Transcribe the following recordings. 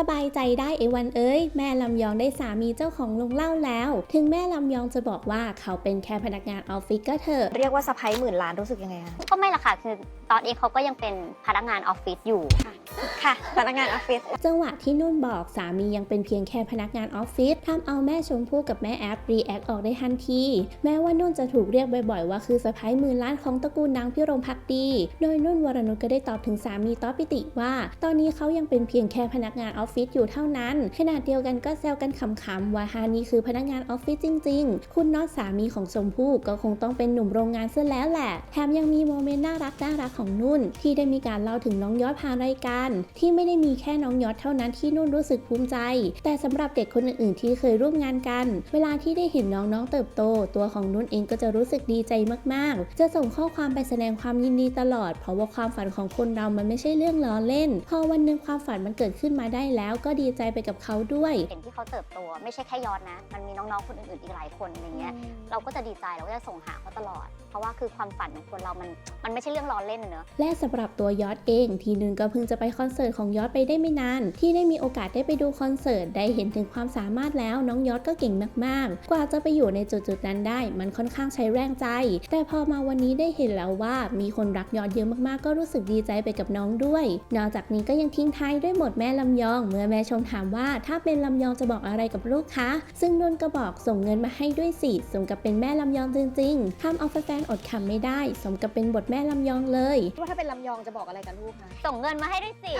สบายใจได้เอวันเอ้ย แม่ลำยองได้สามีเจ้าของโรงเหล้าแล้ว ถึงแม่ลำยองจะบอกว่าเขาเป็นแค่พนักงานออฟฟิศก็เถอะเรียกว่าสะพ้ายหมื่นล้านรู้สึกยังไงคะก็ไม่ละค่ะคือตอนเองเขาก็ยังเป็นพนักงานออฟฟิศอยู่ ค่ะพนักงานออฟฟิศจังหวะที่นุ่นบอกสามียังเป็นเพียงแค่พนักงานออฟฟิศทำเอาแม่ชมพู่กับแม่แอปรีแอคออกได้ทันที แม้ว่านุ่นจะถูกเรียกบ่อยๆ ว่าคือสะพ้ายมื่นล้านของตระกูลนางพิรมพักดี โดยนุ่นวรนุชก็ได้ตอบถึงสามีต้อปิติว่า ตอนนี้เขายังเป็นเพียงแค่พนักงานออฟฟิศอยู่เท่านั้นขณะเดียวกันก็แซวกันขำๆว่าฮานี่คือพนักงานออฟฟิศจริง ๆ คุณน็อตสามีของชมพู่ก็คงต้องเป็นหนุ่มโรงงานซะแล้วแหละแถมยังมีโมเมนต์น่ารักน่ารักของนุ่น ที่ได้มีการเล่าถึงน้องยอดผ่านรายการที่ไม่ได้มีแค่น้องยอดเท่านั้นที่นุ่นรู้สึกภูมิใจ แต่สำหรับเด็กคนอื่นๆที่เคยร่วมงานกัน เวลาที่ได้เห็นน้องๆเติบโต ตัวของนุ่นเองก็จะรู้สึกดีใจมากๆ จะส่งข้อความไปแสดงความยินดีตลอด เพราะว่าความฝันของคนเรามันไม่ใช่เรื่องล้อเล่น พอวันหนึ่งความฝันมันเกิดขึ้นมาได้แล้วก็ดีใจไปกับเขาด้วย เห็นที่เขาเติบโตไม่ใช่แค่ยอดนะ มันมีน้องๆคนอื่นๆอีกหลายคนอย่างเงี้ย เราก็จะดีใจเราก็จะส่งหาเขาตลอด เพราะว่าคือความฝันของคนเรา มันมันไม่ใช่เรื่องล้อเล่นอะเนอะและสำหรับตัวยอดเองทีนึงก็เพิ่งจะไปคอนเสิร์ตของยอดไปได้ไม่นาน ที่ได้มีโอกาสได้ไปดูคอนเสิร์ตได้เห็นถึงความสามารถแล้วน้องยอดก็เก่งมากๆ กว่าจะไปอยู่ในจุดๆนั้นได้ มันค่อนข้างใช้แรงใจ แต่พอมาวันนี้ได้เห็นแล้วว่ามีคนรักยอดเยอะมากๆ ก็รู้สึกดีใจไปกับน้องด้วย นอกจากนี้ก็ยังทิ้งท้ายด้วยหมดแม่ลำยอง เมื่อแม่ชมถามว่าถ้าเป็นลำยองจะบอกอะไรกับลูกคะซึ่งนุ่นก็บอกส่งเงินมาให้ด้วยสิสมกับเป็นแม่ลำยองจริงๆทำเอาแฟนๆอดขำไม่ได้ สมกับเป็นบทแม่ลำยองเลย ว่าถ้าเป็นลำยองจะบอกอะไรกับลูกคะส่งเงินมาให้ด้วยสิ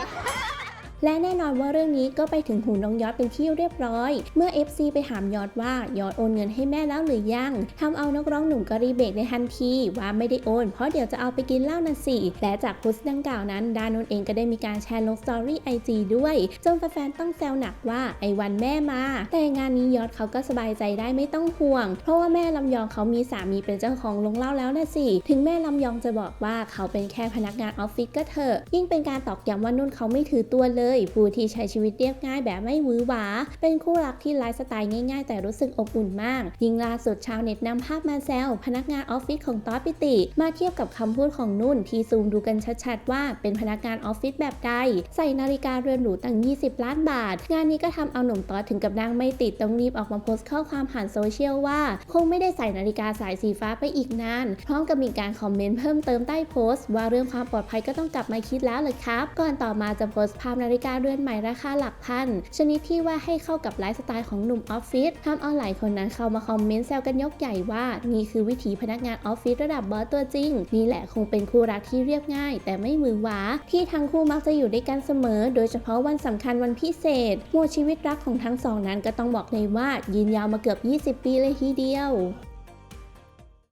และแน่นอนว่าเรื่องนี้ก็ไปถึงหูน้องยอดเป็นที่เรียบร้อย เมื่อ FC ไปถามยอดว่ายอดโอนเงินให้แม่แล้วหรือยังทำเอานักร้องหนุ่มก็รีเบรกในทันที ว่าไม่ได้โอน เพราะเดี๋ยวจะเอาไปกินเหล้านะสิ และจากโพสต์ดังกล่าวนั้น ดานนเองก็ได้มีการแชร์ลงสตอรี่ไอจีด้วยจนแฟนๆต้องแซวหนักว่าไอวันแม่มา แต่งานนี้ยอดเขาก็สบายใจได้ไม่ต้องห่วง เพราะว่าแม่ลำยองเขามีสามีเป็นเจ้าของโรงเหล้าแล้วนะสิ ถึงแม่ลำยองจะบอกว่าเขาเป็นแค่พนักงานออฟฟิศก็เถอะยิ่งเป็นการตอกย้ำว่านุ่นเขาไม่ถือตัวเลยผู้ที่ใช้ชีวิตเรียบง่ายแบบไม่หวือหวา เป็นคู่รักที่ไลฟ์สไตล์ง่ายๆ แต่รู้สึกอบอุ่นมาก ยิ่งล่าสุดชาวเน็ตนำภาพมาแซวพนักงานออฟฟิศของต๊อดปิติ มาเทียบกับคำพูดของนุ่นที่ซูมดูกันชัดๆ ว่าเป็นพนักงานออฟฟิศแบบใด ใส่นาฬิกาเรือนหรูตั้ง 20 ล้านบาท งานนี้ก็ทำเอาหนุ่มต๊อดถึงกับนางไม่ติดต้องรีบออกมาโพสต์ข้อความผ่านโซเชียลว่า คงไม่ได้ใส่นาฬิกาสายสีฟ้าไปอีกนาน พร้อมกับมีการคอมเมนต์เพิ่มเติมใต้โพสต์ ว่าเรื่องความปลอดภัยก็ต้องกลับมาคิดแล้วเลยครับ ก่อนต่อมาจะโพสต์ภาพนาฬิกาเรือนใหม่ราคาหลักพัน ชนิดที่ว่าให้เข้ากับไลฟ์สไตล์ของหนุ่มออฟฟิศทำเอาหลายคนนั้นเข้ามาคอมเมนต์แซวกันยกใหญ่ว่า นี่คือวิถีพนักงานออฟฟิศระดับบอสตัวจริง นี่แหละคงเป็นคู่รักที่เรียบง่าย แต่ไม่หวือหวา ที่ทั้งคู่มักจะอยู่ด้วยกันเสมอ โดยเฉพาะวันสำคัญวันพิเศษหมวชีวิตรักของทั้งสองนั้นก็ต้องบอกเลยว่ายืนยาวมาเกือบ 20 ปีเลยทีเดียว